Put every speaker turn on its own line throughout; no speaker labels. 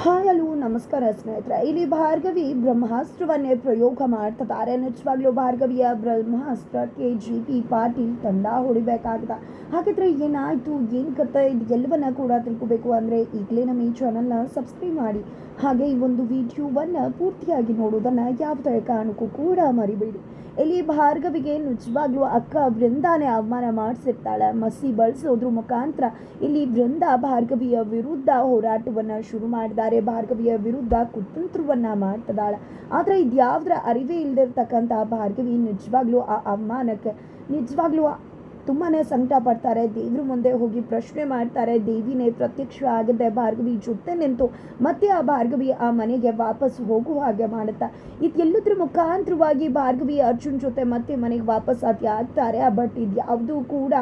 Hi, hello, ನಮಸ್ಕಾರ ಸ್ನೇಹಿತರೆ. ಇಲ್ಲಿ ಭಾರ್ಗವಿ ಬ್ರಹ್ಮಾಸ್ತ್ರವನ್ನೇ ಪ್ರಯೋಗ ಮಾಡ್ತಿದ್ದಾರೆ. ನಿಜವಾಗ್ಲೂ ಭಾರ್ಗವಿಯ ಬ್ರಹ್ಮಾಸ್ತ್ರಕ್ಕೆ ಜಿ ಪಿ ಪಾಟೀಲ್ ತಂಡ ಹೊಡಿಬೇಕಾಗಿದೆ. ಹಾಗಿದ್ರೆ ಏನಾಯ್ತು, ಏನು ಕಥೆ ಇದು ಎಲ್ಲವನ್ನ ಕೂಡ ತಿಳ್ಕೊಬೇಕು ಅಂದರೆ ಈಗಲೇ ನಮ್ಮ ಈ ಚಾನಲ್ನ ಸಬ್ಸ್ಕ್ರೈಬ್ ಮಾಡಿ. ಹಾಗೆ ಈ ಒಂದು ವಿಡಿಯೋವನ್ನು ಪೂರ್ತಿಯಾಗಿ ನೋಡೋದನ್ನು ಯಾವುದೇ ಕಾರಣಕ್ಕೂ ಕೂಡ ಮರಿಬೇಡಿ. ಇಲ್ಲಿ ಭಾರ್ಗವಿಗೆ ನಿಜವಾಗ್ಲೂ ಅಕ್ಕ ವೃಂದಾನೇ ಅವಮಾನ ಮಾಡಿಸಿರ್ತಾಳೆ. ಮಸಿ ಬಳಸೋದ್ರ ಮುಖಾಂತರ ಇಲ್ಲಿ ವೃಂದ ಭಾರ್ಗವಿಯ ವಿರುದ್ಧ ಹೋರಾಟವನ್ನು ಶುರು ಮಾಡಿದ್ದಾರೆ ಭಾರ್ಗವಿಯ ವಿರುದ್ಧ ಕುತಂತ್ರವನ್ನ ಮಾಡ್ತಿದ್ದಾಳೆ ಆದರೆ ಇದ್ಯಾವ್ದ್ರ ಅರಿವೇ ಇಲ್ದಿರ್ತಕ್ಕಂಥ ಭಾರ್ಗವಿ ನಿಜವಾಗ್ಲೂ ಆ ಅವಮಾನಕ್ಕೆ ನಿಜವಾಗ್ಲೂ ತುಂಬಾ ಸಂಕಟ ಪಡ್ತಾರೆ. ದೇವ್ರ ಮುಂದೆ ಹೋಗಿ ಪ್ರಶ್ನೆ ಮಾಡ್ತಾರೆ. ದೇವಿನೇ ಪ್ರತ್ಯಕ್ಷ ಆಗದೆ ಭಾರ್ಗವಿ ಜೊತೆ ನಿಂತು ಮತ್ತೆ ಆ ಭಾರ್ಗವಿ ಆ ಮನೆಗೆ ವಾಪಸ್ ಹೋಗುವ ಹಾಗೆ ಮಾಡುತ್ತಾ. ಇದೆಲ್ಲದ್ರ ಮುಖಾಂತರವಾಗಿ ಭಾರ್ಗವಿ ಅರ್ಜುನ್ ಜೊತೆ ಮತ್ತೆ ಮನೆಗೆ ವಾಪಸ್ ಆಗಿ ಆಗ್ತಾರೆ. ಬಟ್ ಇದು ಯಾವುದೂ ಕೂಡ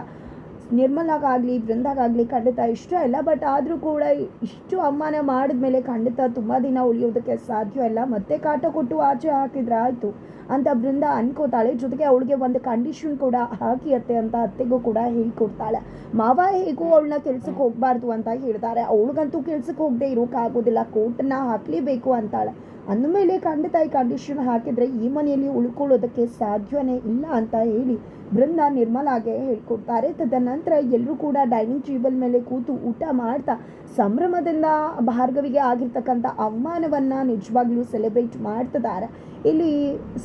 ನಿರ್ಮಲಾಗಾಗಲಿ ಬೃಂದಾಗಾಗಲಿ ಖಂಡಿತ ಇಷ್ಟ ಇಲ್ಲ. ಬಟ್ ಆದರೂ ಕೂಡ ಇಷ್ಟು ಅವಮಾನ ಮಾಡಿದ್ಮೇಲೆ ಖಂಡಿತ ತುಂಬ ದಿನ ಉಳಿಯೋದಕ್ಕೆ ಸಾಧ್ಯ ಇಲ್ಲ. ಮತ್ತೆ ಕಾಟ ಕೊಟ್ಟು ಆಚೆ ಹಾಕಿದ್ರೆ ಆಯಿತು ಅಂತ ಬೃಂದ ಅನ್ಕೋತಾಳೆ. ಜೊತೆಗೆ ಅವಳಿಗೆ ಒಂದು ಕಂಡೀಷನ್ ಕೂಡ ಹಾಕಿ ಅತ್ತೆ ಅಂತ ಅತ್ತೆಗೂ ಕೂಡ ಹೇಳ್ಕೊಡ್ತಾಳೆ. ಮಾವ ಹೇಗೂ ಅವಳನ್ನ ಕೆಲ್ಸಕ್ಕೆ ಹೋಗಬಾರ್ದು ಅಂತ ಹೇಳ್ತಾರೆ. ಅವಳಿಗಂತೂ ಕೆಲ್ಸಕ್ಕೆ ಹೋಗದೆ ಇರೋಕ್ಕಾಗೋದಿಲ್ಲ ಕೋಟನ್ನ ಹಾಕಲೇಬೇಕು ಅಂತಾಳೆ. ಅಂದಮೇಲೆ ಖಂಡಿತ ಈ ಕಂಡೀಷನ್ ಹಾಕಿದರೆ ಈ ಮನೆಯಲ್ಲಿ ಉಳ್ಕೊಳ್ಳೋದಕ್ಕೆ ಸಾಧ್ಯವೇ ಇಲ್ಲ ಅಂತ ಹೇಳಿ ಬೃಂದ ನಿರ್ಮಲಾಗೆ ಹೇಳ್ಕೊಡ್ತಾರೆ. ತದನಂತರ ಎಲ್ಲರೂ ಕೂಡ ಡೈನಿಂಗ್ ಟೇಬಲ್ ಮೇಲೆ ಕೂತು ಊಟ ಮಾಡ್ತಾ ಸಂಭ್ರಮದಿಂದ ಭಾರ್ಗವಿಗೆ ಆಗಿರ್ತಕ್ಕಂಥ ಅವಮಾನವನ್ನು ನಿಜವಾಗ್ಲೂ ಸೆಲೆಬ್ರೇಟ್ ಮಾಡ್ತಿದ್ದಾರೆ. ಇಲ್ಲಿ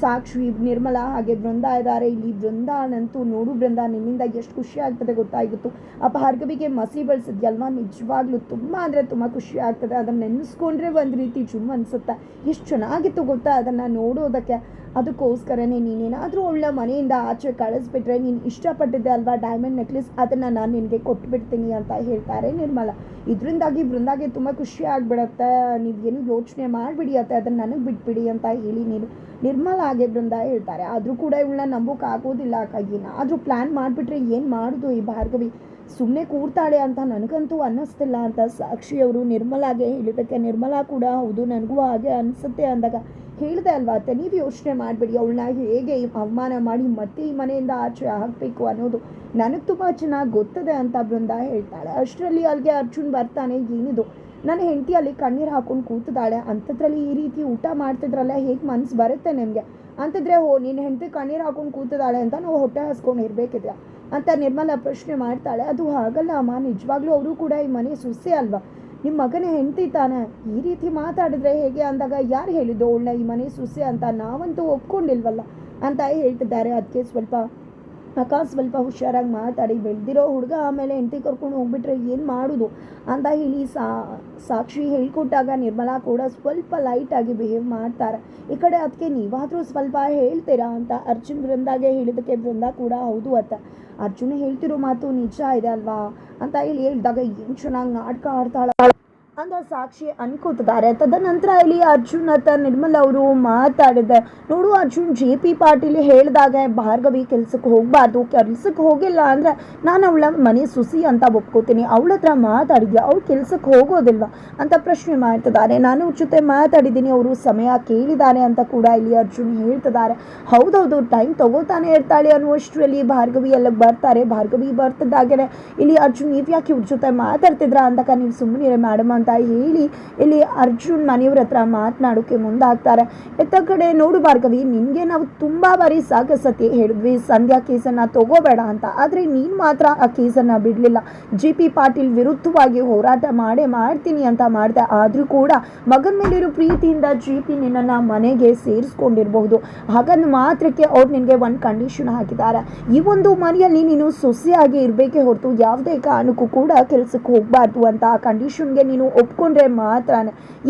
ಸಾಕ್ಷಿ ನಿರ್ಮಲಾ ಹಾಗೆ ಬೃಂದ ಇದ್ದಾರೆ. ಇಲ್ಲಿ ಬೃಂದಾನಂತೂ ನೋಡು ಬೃಂದ ನಿನ್ನಿಂದ ಎಷ್ಟು ಖುಷಿ ಆಗ್ತದೆ ಗೊತ್ತಾಗಿತ್ತು ಆ ಭಾರ್ಗವಿಗೆ ಮಸಿ ಬಳಸಿದ್ಯಲ್ವ? ನಿಜವಾಗ್ಲೂ ತುಂಬ ಅಂದರೆ ತುಂಬ ಖುಷಿ ಆಗ್ತದೆ. ಅದನ್ನು ನೆನೆಸ್ಕೊಂಡ್ರೆ ಒಂದು ರೀತಿ ಜುಮ್ ಅನಿಸುತ್ತೆ. ಎಷ್ಟು ಚೆನ್ನಾಗಿತ್ತು ಗೊತ್ತಾ ಅದನ್ನು ನೋಡೋದಕ್ಕೆ. ಅದಕ್ಕೋಸ್ಕರನೇ ನೀನೇನಾದರೂ ಒಳ್ಳೆ ಮನೆಯಿಂದ ಆಚೆ ಕಳಿಸ್ಬಿಟ್ರೆ ನೀನು ಇಷ್ಟಪಟ್ಟಿದ್ದೆ ಅಲ್ವಾ ಡೈಮಂಡ್ ನೆಕ್ಲೆಸ್ ಅದನ್ನು ನಾನು ನಿನಗೆ ಕೊಟ್ಬಿಡ್ತೀನಿ ಅಂತ ಹೇಳ್ತಾರೆ ನಿರ್ಮಲ. ಇದರಿಂದಾಗಿ ಬೃಂದಾಗೆ ತುಂಬ ಖುಷಿ ಆಗಿಬಿಡತ್ತೆ. ನೀವೇನು ಯೋಚನೆ ಮಾಡಿಬಿಡಿ ಅಂತ ಅದನ್ನು ನನಗೆ ಬಿಟ್ಬಿಡಿ ಅಂತ ಹೇಳಿ ನೀನು ನಿರ್ಮಲ ಹಾಗೆ ಬೃಂದ ಹೇಳ್ತಾರೆ. ಆದರೂ ಕೂಡ ಇವಳನ್ನ ನಂಬೋಕೆ ಆಗೋದಿಲ್ಲ ಆದರೂ ಪ್ಲ್ಯಾನ್ ಮಾಡಿಬಿಟ್ರೆ ಏನು ಮಾಡೋದು ಈ ಭಾರ್ಗವಿ? ಸುಮ್ಮನೆ ಕೂರ್ತಾಳೆ ಅಂತ ನನಗಂತೂ ಅನ್ನಿಸ್ತಿಲ್ಲ ಅಂತ ಸಾಕ್ಷಿಯವರು ನಿರ್ಮಲಾಗೆ ಹೇಳಿದ್ದಕ್ಕೆ. ನಿರ್ಮಲಾ ಕೂಡ ಹೌದು, ನನಗೂ ಹಾಗೆ ಅನಿಸುತ್ತೆ ಅಂದಾಗ ಹೇಳಿದೆ ಅಲ್ವಾ? ಅತ್ತೆ ನೀವು ಯೋಚನೆ ಮಾಡಬೇಡಿ. ಅವಳನ್ನ ಹೇಗೆ ಅವಮಾನ ಮಾಡಿ ಮತ್ತೆ ಈ ಮನೆಯಿಂದ ಆಚೆ ಹಾಕಬೇಕು ಅನ್ನೋದು ನನಗೆ ತುಂಬ ಚೆನ್ನಾಗಿ ಗೊತ್ತದೆ ಅಂತ ಬೃಂದ ಹೇಳ್ತಾಳೆ. ಅಷ್ಟರಲ್ಲಿ ಅಲ್ಲಿಗೆ ಅರ್ಜುನ್ ಬರ್ತಾನೆ, ಏನಿದು? ನನ್ನ ಹೆಂಡತಿ ಅಲ್ಲಿ ಕಣ್ಣೀರು ಹಾಕೊಂಡು ಕೂತಿದ್ದಾಳೆ. ಅಂಥದ್ರಲ್ಲಿ ಈ ರೀತಿ ಊಟ ಮಾಡ್ತಿದ್ರಲ್ಲ, ಹೇಗೆ ಮನ್ಸು ಬರುತ್ತೆ ನಿಮಗೆ? ಅಂತಿದ್ರೆ, ಓ ನಿನ್ನ ಹೆಂಡತಿ ಕಣ್ಣೀರು ಹಾಕೊಂಡು ಕೂತಿದ್ದಾಳೆ ಅಂತ ನಾವು ಹೊಟ್ಟೆ ಹಸ್ಕೊಂಡು ಇರಬೇಕಿದೆ ಅಂತ ನಿರ್ಮಲ ಪ್ರಶ್ನೆ ಮಾಡ್ತಾಳೆ. ಅದು ಹಾಗಲ್ಲ, ಅಮ್ಮ. ನಿಜವಾಗ್ಲೂ ಅವರು ಕೂಡ ಈ ಮನೆ ಸುಸ್ಸೆ ಅಲ್ವಾ? ನಿಮ್ಮ ಮಗನ ಹೆಂಡತಿ ತಾನೆ. ಈ ರೀತಿ ಮಾತಾಡಿದ್ರೆ ಹೇಗೆ ಅಂದಾಗ ಯಾರು ಹೇಳಿದ್ದು? ಅವಳನ್ನ ಈ ಮನೆ ಸುಸೆ ಅಂತ ನಾವಂತೂ ಒಪ್ಕೊಂಡಿಲ್ವಲ್ಲ? ಅಂತ ಹೇಳ್ತಿದ್ದಾರೆ. ಅದಕ್ಕೆ ಸ್ವಲ್ಪ ಅಕ್ಕ ಸ್ವಲ್ಪ ಹುಷಾರಾಗಿ ಮಾತಾಡಿ, ಬೆಳೆದಿರೋ ಹುಡುಗ ಆಮೇಲೆ ಹೆಂಡತಿ ಕರ್ಕೊಂಡು ಹೋಗ್ಬಿಟ್ರೆ ಏನು ಮಾಡೋದು? ಅಂತ ಹೇಳಿ ಸಾಕ್ಷಿ ಹೇಳ್ಕೊಟ್ಟಾಗ ನಿರ್ಮಲಾ ಕೂಡ ಸ್ವಲ್ಪ ಲೈಟಾಗಿ ಬಿಹೇವ್ ಮಾಡ್ತಾರೆ. ಈ ಕಡೆ ಅದಕ್ಕೆ ನೀವಾದರೂ ಸ್ವಲ್ಪ ಹೇಳ್ತೀರಾ ಅಂತ ಅರ್ಜುನ್ ಬೃಂದಾಗೆ ಹೇಳಿದಕ್ಕೆ ಬೃಂದ ಕೂಡ ಹೌದು ಅತ್ತ. ಅರ್ಜುನ್ ಹೇಳ್ತಿರೋ ಮಾತು ನಿಜ ಇದೆ ಅಲ್ವಾ? ಅಂತ ಹೇಳಿ ಹೇಳಿದಾಗ ಏನು ಚೆನ್ನಾಗಿ ನಾಟಕ ಆಡ್ತಾಳ? ಅಂತ ಸಾಕ್ಷಿ ಅನ್ಕೋತಿದ್ದಾರೆ. ತದನಂತರ ಇಲ್ಲಿ ಅರ್ಜುನ್ ಅಂತ ನಿರ್ಮಲ್ ಅವರು ಮಾತಾಡಿದೆ ನೋಡು ಅರ್ಜುನ್, ಜೆ ಪಿ ಪಾಟೀಲ್ ಹೇಳಿದಾಗ ಭಾರ್ಗವಿ ಕೆಲ್ಸಕ್ಕೆ ಹೋಗಬಾರ್ದು. ಕೆಲ್ಸಕ್ಕೆ ಹೋಗಿಲ್ಲ ಅಂದರೆ ನಾನು ಅವಳ ಮನೆ ಸುಸಿ ಅಂತ ಒಪ್ಕೋತೀನಿ. ಅವಳ ಹತ್ರ ಮಾತಾಡಿದ್ಯಾ? ಅವಳು ಕೆಲ್ಸಕ್ಕೆ ಹೋಗೋದಿಲ್ಲ ಅಂತ ಪ್ರಶ್ನೆ ಮಾಡ್ತಿದ್ದಾರೆ. ನಾನು ಜೊತೆ ಮಾತಾಡಿದ್ದೀನಿ. ಅವರು ಸಮಯ ಕೇಳಿದ್ದಾರೆ ಅಂತ ಕೂಡ ಇಲ್ಲಿ ಅರ್ಜುನ್ ಹೇಳ್ತಿದ್ದಾರೆ. ಹೌದೌದು ಟೈಮ್ ತಗೋತಾನೆ ಇರ್ತಾಳೆ ಅನ್ನುವಷ್ಟರಲ್ಲಿ ಭಾರ್ಗವಿ ಎಲ್ಲ ಬರ್ತಾರೆ. ಭಾರ್ಗವಿ ಬರ್ತಿದ್ದಾಗೆ ಇಲ್ಲಿ ಅರ್ಜುನ್ ನೀವು ಯಾಕೆ ಇವ್ರ ಜೊತೆ ಮಾತಾಡ್ತಿದ್ರ ಅಂತಕ ನೀವು ಸುಮ್ಮನೆ ಮೇಡಮ್ ಅಂತ ಹೇಳಿ ಇಲ್ಲಿ ಅರ್ಜುನ್ ಮನೆಯವ್ರ ಹತ್ರ ಮಾತನಾಡೋಕೆ ಮುಂದಾಗ್ತಾರೆ. ಎತ್ತ ಕಡೆ ನೋಡು ಭಾರ್ಗವಿ, ನಿನಗೆ ನಾವು ತುಂಬ ಬಾರಿ ಸಾಕು ಸತಿ ಹೇಳಿದ್ವಿ, ಸಂಧ್ಯಾ ಕೇಸನ್ನು ತಗೋಬೇಡ ಅಂತ. ಆದರೆ ನೀನು ಮಾತ್ರ ಆ ಕೇಸನ್ನು ಬಿಡಲಿಲ್ಲ. ಜಿ ಪಿ ಪಾಟೀಲ್ ವಿರುದ್ಧವಾಗಿ ಹೋರಾಟ ಮಾಡೇ ಮಾಡ್ತೀನಿ ಅಂತ ಮಾಡಿದೆ. ಆದರೂ ಕೂಡ ಮಗನ ಮೇಲಿರೋ ಪ್ರೀತಿಯಿಂದ ಜಿ ಪಿ ನಿನ್ನನ್ನು ಮನೆಗೆ ಸೇರಿಸ್ಕೊಂಡಿರಬಹುದು. ಹಾಗನ್ನು ಮಾತ್ರಕ್ಕೆ ಅವ್ರು ನಿನಗೆ ಒಂದು ಕಂಡೀಷನ್ ಹಾಕಿದ್ದಾರೆ. ಈ ಒಂದು ಮನೆಯಲ್ಲಿ ನೀನು ಸೊಸೆಯಾಗಿ ಇರಬೇಕೇ ಹೊರತು ಯಾವುದೇ ಕಾರಣಕ್ಕೂ ಕೂಡ ಕೆಲಸಕ್ಕೆ ಹೋಗಬಾರ್ದು ಅಂತ ಆ ಕಂಡೀಷನ್ಗೆ ನೀನು ಒಪ್ಕೊಂಡ್ರೆ ಮಾತ್ರ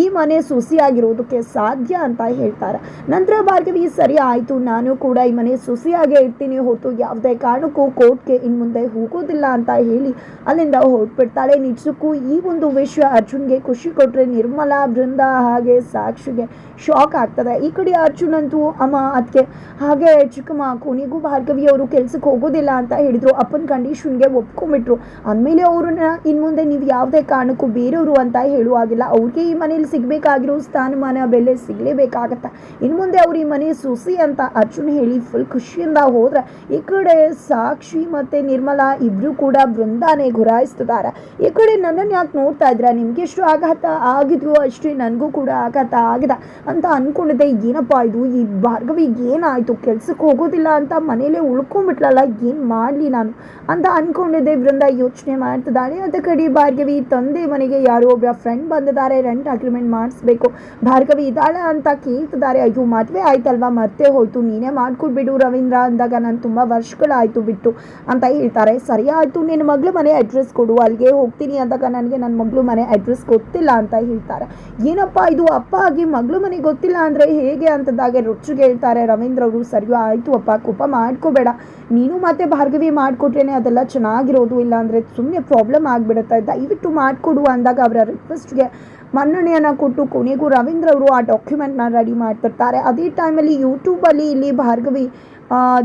ಈ ಮನೆ ಸೊಸೆಯಾಗಿರೋದಕ್ಕೆ ಸಾಧ್ಯ ಅಂತ ಹೇಳ್ತಾರೆ. ನಂತರ ಭಾರ್ಗವಿ ಸರಿ ಆಯಿತು, ನಾನು ಕೂಡ ಈ ಮನೆ ಸೊಸೆಯಾಗೇ ಇರ್ತೀನಿ. ಹೊರತು ಯಾವುದೇ ಕಾರಣಕ್ಕೂ ಕೋರ್ಟ್ಗೆ ಇನ್ನು ಮುಂದೆ ಹೋಗೋದಿಲ್ಲ ಅಂತ ಹೇಳಿ ಅಲ್ಲಿಂದ ಹೊರಟ್ಬಿಡ್ತಾಳೆ ನಿಜಕ್ಕೂ. ಈ ಒಂದು ವಿಷಯ ಅರ್ಜುನ್ಗೆ ಖುಷಿ ಕೊಟ್ಟರೆ ನಿರ್ಮಲಾ, ಬೃಂದ ಹಾಗೆ ಸಾಕ್ಷಿಗೆ ಶಾಕ್ ಆಗ್ತದೆ. ಈ ಕಡೆ ಅರ್ಜುನ್ ಅಂತೂ ಅಮ್ಮ ಅದಕ್ಕೆ ಹಾಗೆ ಚಿಕ್ಕಮ್ಮ, ಕೊನೆಗೂ ಭಾರ್ಗವಿ ಅವರು ಕೆಲ್ಸಕ್ಕೆ ಹೋಗೋದಿಲ್ಲ ಅಂತ ಹೇಳಿದ್ರು. ಅಪ್ಪನ ಕಂಡೀಷನ್ಗೆ ಒಪ್ಕೊಂಡ್ಬಿಟ್ರು. ಅಂದಮೇಲೆ ಅವ್ರನ್ನ ಇನ್ನು ಮುಂದೆ ನೀವು ಯಾವುದೇ ಕಾರಣಕ್ಕೂ ಬೇರೆಯವರು ಅಂತ ಅಂತ ಹೇಳುವಾಗಿಲ್ಲ ಅವ್ರಿಗೆ ಈ ಮನೇಲಿ ಸಿಗಬೇಕಾಗಿರೋ ಸ್ಥಾನಮಾನ, ಬೆಲೆ ಸಿಗಲೇಬೇಕಾಗತ್ತೆ? ಇನ್ನು ಮುಂದೆ ಅವ್ರು ಈ ಮನೆ ಸುಸಿ ಅಂತ ಅರ್ಜುನ್ ಹೇಳಿ ಫುಲ್ ಖುಷಿಯಿಂದ ಹೋದ್ರೆ ಈ ಕಡೆ ಸಾಕ್ಷಿ ಮತ್ತು ನಿರ್ಮಲಾ ಇಬ್ಬರು ಕೂಡ ಬೃಂದಾನೆ ಗುರಾಯಿಸ್ತಿದ್ದಾರೆ. ಈ ಕಡೆ ನನ್ನನ್ನು ಯಾಕೆ ನೋಡ್ತಾ ಇದ್ರ ನಿಮ್ಗೆ ಎಷ್ಟು ಆಘಾತ ಆಗಿದ್ವು ಅಷ್ಟೇ ನನಗೂ ಕೂಡ ಆಘಾತ ಆಗಿದೆ ಅಂತ ಅಂದ್ಕೊಂಡಿದ್ದೆ ಏನಪ್ಪ ಇದು? ಈ ಭಾರ್ಗವಿಗೆ ಏನಾಯಿತು? ಕೆಲ್ಸಕ್ಕೆ ಹೋಗೋದಿಲ್ಲ ಅಂತ ಮನೇಲೆ ಉಳ್ಕೊಂಡ್ಬಿಟ್ಲಲ್ಲ, ಏನು ಮಾಡಲಿ ನಾನು ಅಂತ ಅಂದ್ಕೊಂಡಿದ್ದೆ ಬೃಂದ ಯೋಚನೆ ಮಾಡ್ತಿದ್ದಾಳೆ. ಅದ ಕಡೆ ಭಾರ್ಗವಿ ತಂದೆ ಮನೆಗೆ ಯಾರೋ ಒಬ್ಬರ ಫ್ರೆಂಡ್ ಬಂದಿದ್ದಾರೆ ರೆಂಟ್ ಅಗ್ರಿಮೆಂಟ್ ಮಾಡಿಸ್ಬೇಕು. ಭಾರ್ಗವಿ, ಇದ್ದಾಳೆ ಅಂತ ಕೇಳ್ತಿದ್ದಾರೆ. ಅಯ್ಯೋ, ಮದುವೆ ಆಯ್ತಲ್ವಾ? ಮತ್ತೆ ಹೋಯ್ತು. ನೀನೇ ಮಾಡ್ಕೊಡ್ಬಿಡು ರವೀಂದ್ರ ಅಂದಾಗ ನಾನು ತುಂಬ ವರ್ಷಗಳಾಯ್ತು ಬಿಟ್ಟು ಅಂತ ಹೇಳ್ತಾರೆ. ಸರಿ ನಿನ್ನ ಮಗಳು ಮನೆ ಅಡ್ರೆಸ್ ಕೊಡು. ಅಲ್ಲಿಗೆ ಹೋಗ್ತೀನಿ ಅಂದಾಗ ನನಗೆ ನನ್ನ ಮಗಳು ಮನೆ ಅಡ್ರೆಸ್ ಗೊತ್ತಿಲ್ಲ ಅಂತ ಹೇಳ್ತಾರೆ. ಏನಪ್ಪ ಇದು? ಅಪ್ಪ ಆಗಿ ಮಗಳು ಮನೆ ಗೊತ್ತಿಲ್ಲ ಅಂದರೆ ಹೇಗೆ ಅಂತದಾಗೆ ರೊಚ್ಚಿಗೆ ಹೇಳ್ತಾರೆ ರವೀಂದ್ರ ಅವರು. ಸರಿ ಆಯಿತು ಅಪ್ಪ, ಕೋಪ ಮಾಡ್ಕೋಬೇಡ. ನೀನು ಮತ್ತೆ ಭಾರ್ಗವಿ ಮಾಡಿಕೊಟ್ರೇನೆ ಅದೆಲ್ಲ ಚೆನ್ನಾಗಿರೋದು ಇಲ್ಲ ಅಂದರೆ ಸುಮ್ಮನೆ ಪ್ರಾಬ್ಲಮ್ ಆಗಿಬಿಡುತ್ತೆ ದಯವಿಟ್ಟು ಮಾಡಿಕೊಡು ಅಂದಾಗ ಅವರ ರಿಕ್ವೆಸ್ಟ್ಗೆ ಮನ್ನಣೆಯನ್ನು ಕೊಟ್ಟು ಕೊನೆಗೂ ರವೀಂದ್ರ ಅವರು ಆ ಡಾಕ್ಯುಮೆಂಟ್ನ ರೆಡಿ ಮಾಡ್ತಿರ್ತಾರೆ. ಅದೇ ಟೈಮಲ್ಲಿ ಯೂಟ್ಯೂಬಲ್ಲಿ ಇಲ್ಲಿ ಭಾರ್ಗವಿ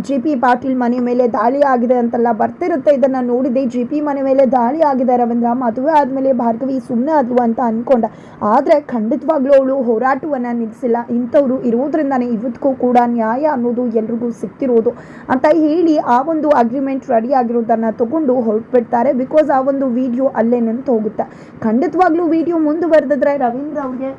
ಜೆ ಪಿ ಪಾಟೀಲ್ ಮನೆ ಮೇಲೆ ದಾಳಿ ಆಗಿದೆ ಅಂತೆಲ್ಲ ಬರ್ತಿರುತ್ತೆ. ಇದನ್ನು ನೋಡಿದೆ. ಜಿ ಪಿ ಮನೆ ಮೇಲೆ ದಾಳಿ ಆಗಿದೆ ರವೀಂದ್ರ. ಮದುವೆ ಆದಮೇಲೆ ಭಾರ್ಗವಿ ಸುಮ್ಮನೆ ಆದ್ಲು ಅಂತ ಅಂದ್ಕೊಂಡ ಆದರೆ ಖಂಡಿತವಾಗ್ಲೂ ಅವಳು ಹೋರಾಟವನ್ನು ನಿಲ್ಲಿಸಿಲ್ಲ ಇಂಥವ್ರು ಇರೋದ್ರಿಂದನೇ ಇವತ್ತಿಗೂ ಕೂಡ ನ್ಯಾಯ ಅನ್ನೋದು ಎಲ್ರಿಗೂ ಸಿಕ್ತಿರೋದು ಅಂತ ಹೇಳಿ ಆ ಒಂದು ಅಗ್ರಿಮೆಂಟ್ ರೆಡಿ ಆಗಿರೋದನ್ನು ತಗೊಂಡು ಹೊರಟ್ಬಿಡ್ತಾರೆ. ಬಿಕಾಸ್ ಆ ಒಂದು ವಿಡಿಯೋ ಅಲ್ಲೇ ನಿಂತು ಹೋಗುತ್ತೆ ಖಂಡಿತವಾಗ್ಲೂ ವಿಡಿಯೋ ಮುಂದುವರೆದ್ರೆ ರವೀಂದ್ರ ಅವ್ರಿಗೆ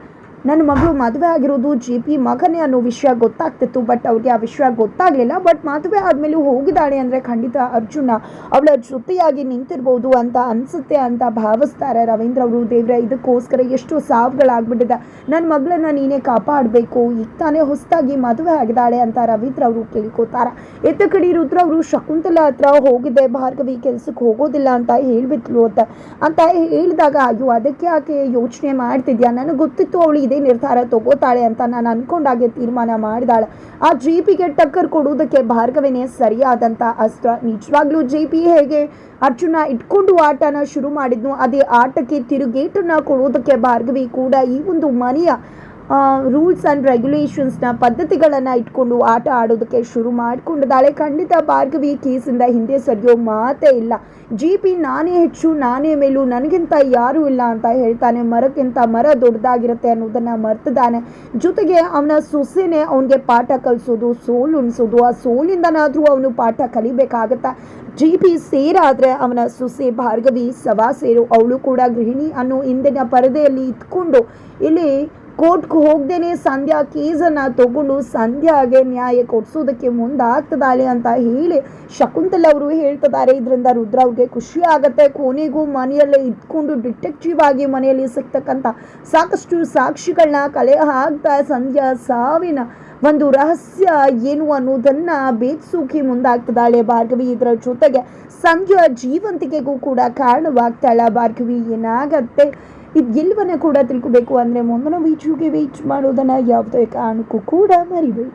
ನನ್ನ ಮಗಳು ಮದುವೆ ಆಗಿರೋದು ಜಿ ಪಿ ಮಗನೇ ಅನ್ನೋ ವಿಷಯ ಗೊತ್ತಾಗ್ತಿತ್ತು ಬಟ್ ಅವ್ರಿಗೆ ಆ ವಿಷಯ ಗೊತ್ತಾಗಲಿಲ್ಲ. ಬಟ್ ಮದುವೆ ಆದಮೇಲೆ ಹೋಗಿದ್ದಾಳೆ ಅಂದರೆ ಖಂಡಿತ ಅರ್ಜುನ ಅವಳ ಜೊತೆಯಾಗಿ ನಿಂತಿರ್ಬೋದು ಅಂತ ಅನಿಸುತ್ತೆ ಅಂತ ಭಾವಿಸ್ತಾರೆ ರವೀಂದ್ರ ಅವರು. ದೇವ್ರೆ, ಇದಕ್ಕೋಸ್ಕರ ಎಷ್ಟು ಸಾವುಗಳಾಗ್ಬಿಟ್ಟಿದೆ. ನನ್ನ ಮಗಳನ್ನ ನೀನೇ ಕಾಪಾಡಬೇಕು, ಈಗ ತಾನೇ ಹೊಸದಾಗಿ ಮದುವೆ ಆಗಿದ್ದಾಳೆ ಅಂತ ರವೀಂದ್ರ ಅವರು ಕೇಳ್ಕೊತಾರೆ ಎತ್ತ ಕಡೆ ರುದ್ರ ಅವರು, ಶಕುಂತಲ ಹತ್ರ ಹೋಗಿದ್ದೆ ಭಾರ್ಗವಿ ಕೆಲ್ಸಕ್ಕೆ ಹೋಗೋದಿಲ್ಲ ಅಂತ ಹೇಳ್ಬಿಟ್ಲು ಅಂತ. ಅಂತ ಹೇಳಿದಾಗ, ಅಯ್ಯೋ, ಅದಕ್ಕೆ ಯಾಕೆ ಯೋಚನೆ ಮಾಡ್ತಿದ್ಯಾ? ನನಗೆ ಗೊತ್ತಿತ್ತು ಅವಳು ಇದೇ ನಿರ್ಧಾರ ತಗೋತಾಳೆ ಅಂತ ನಾನು ಅನ್ಕೊಂಡಾಗೆ ತೀರ್ಮಾನ ಮಾಡಿದಾಳೆ. ಆ ಜಿ ಪಿಗೆ ಟಕ್ಕರ್ ಕೊಡುವುದಕ್ಕೆ ಭಾರ್ಗವೇನೇ ಸರಿಯಾದಂಥ ಅಸ್ತ್ರ? ನಿಜವಾಗ್ಲೂ ಜಿ ಪಿ ಹೇಗೆ? ಅರ್ಜುನ ಇಟ್ಕೊಂಡು ಆಟನ ಶುರು ಮಾಡಿದ್ನು. ಅದೇ ಆಟಕ್ಕೆ ತಿರುಗೇಟನ್ನ ಕೊಡುವುದಕ್ಕೆ ಭಾರ್ಗವಿ ಕೂಡ ಈ ಒಂದು ಮನೆಯ ರೂಲ್ಸ್ ಆ್ಯಂಡ್ ರೆಗ್ಯುಲೇಷನ್ಸ್ನ ಪದ್ಧತಿಗಳನ್ನು ಇಟ್ಕೊಂಡು ಆಟ ಆಡೋದಕ್ಕೆ ಶುರು ಮಾಡಿಕೊಂಡಿದ್ದಾಳೆ. ಖಂಡಿತ ಭಾರ್ಗವಿ, ಕೇಸಿಂದ ಹಿಂದೆ ಸರಿಯೋ ಮಾತೇ ಇಲ್ಲ. ಜಿ ಪಿ ನಾನೇ ಹೆಚ್ಚು, ನಾನೇ ಮೇಲೂ, ನನಗಿಂತ ಯಾರೂ ಇಲ್ಲ ಅಂತ ಹೇಳ್ತಾನೆ. ಮರಕ್ಕಿಂತ ಮರ ದೊಡ್ಡದಾಗಿರುತ್ತೆ ಅನ್ನೋದನ್ನು ಮರ್ತಿದ್ದಾನೆ. ಜೊತೆಗೆ ಅವನ ಸೊಸೆನೇ ಅವನಿಗೆ ಪಾಠ ಕಲಿಸೋದು, ಸೋಲು ಉಣಿಸೋದು, ಆ ಸೋಲಿಂದನಾದರೂ ಅವನು ಪಾಠ ಕಲಿಬೇಕಾಗತ್ತೆ? ಜಿ ಪಿ ಸೇರಾದರೆ ಅವನ ಸೊಸೆ ಭಾರ್ಗವಿ ಸವಾ ಸೇರು, ಅವಳು ಕೂಡ ಗೃಹಿಣಿ ಅನ್ನೋ ಇಂದಿನ ಪರದೆಯಲ್ಲಿ ಇದ್ಕೊಂಡು ಇಲ್ಲಿ ಕೋರ್ಟ್ಗೆ ಹೋಗ್ದೇನೆ ಸಂಧ್ಯಾ ಕೇಸನ್ನು ತಗೊಂಡು ಸಂಧ್ಯಾಗೆ ನ್ಯಾಯ ಕೊಡಿಸೋದಕ್ಕೆ ಮುಂದಾಗ್ತದಾಳೆ ಅಂತ ಹೇಳಿ ಶಕುಂತಲ ಅವರು ಹೇಳ್ತಿದ್ದಾರೆ. ಇದರಿಂದ ರುದ್ರ ಅವ್ರಿಗೆ ಖುಷಿ ಆಗುತ್ತೆ. ಕೊನೆಗೂ ಮನೆಯಲ್ಲೇ ಇದ್ಕೊಂಡು ಡಿಟೆಕ್ಟಿವ್ ಆಗಿ ಮನೆಯಲ್ಲಿ ಸಿಗ್ತಕ್ಕಂಥ ಸಾಕಷ್ಟು ಸಾಕ್ಷಿಗಳನ್ನ ಕಲೆ ಹಾಕ್ತಾ ಸಂಧ್ಯಾ ಸಾವಿನ ಒಂದು ರಹಸ್ಯ ಏನು ಅನ್ನೋದನ್ನ ಬೇತ್ಸೂಕಿ ಮುಂದಾಗ್ತದಾಳೆ ಭಾರ್ಗವಿ. ಇದರ ಜೊತೆಗೆ ಸಂಧ್ಯಾ ಜೀವಂತಿಕೆಗೂ ಕೂಡ ಕಾರಣವಾಗ್ತಾಳ ಭಾರ್ಗವಿ. ಏನಾಗತ್ತೆ? ಇದು ಎಲ್ಲವನ್ನ ಕೂಡ ತಿಳ್ಕೊಬೇಕು ಅಂದರೆ ಮುಂದಿನ ವೀಚುಗೆ ವೀಚ್ ಮಾಡೋದನ್ನು ಯಾವುದೇ ಕಾರಣಕ್ಕೂ ಕೂಡ ಮರಿಬೇಡಿ.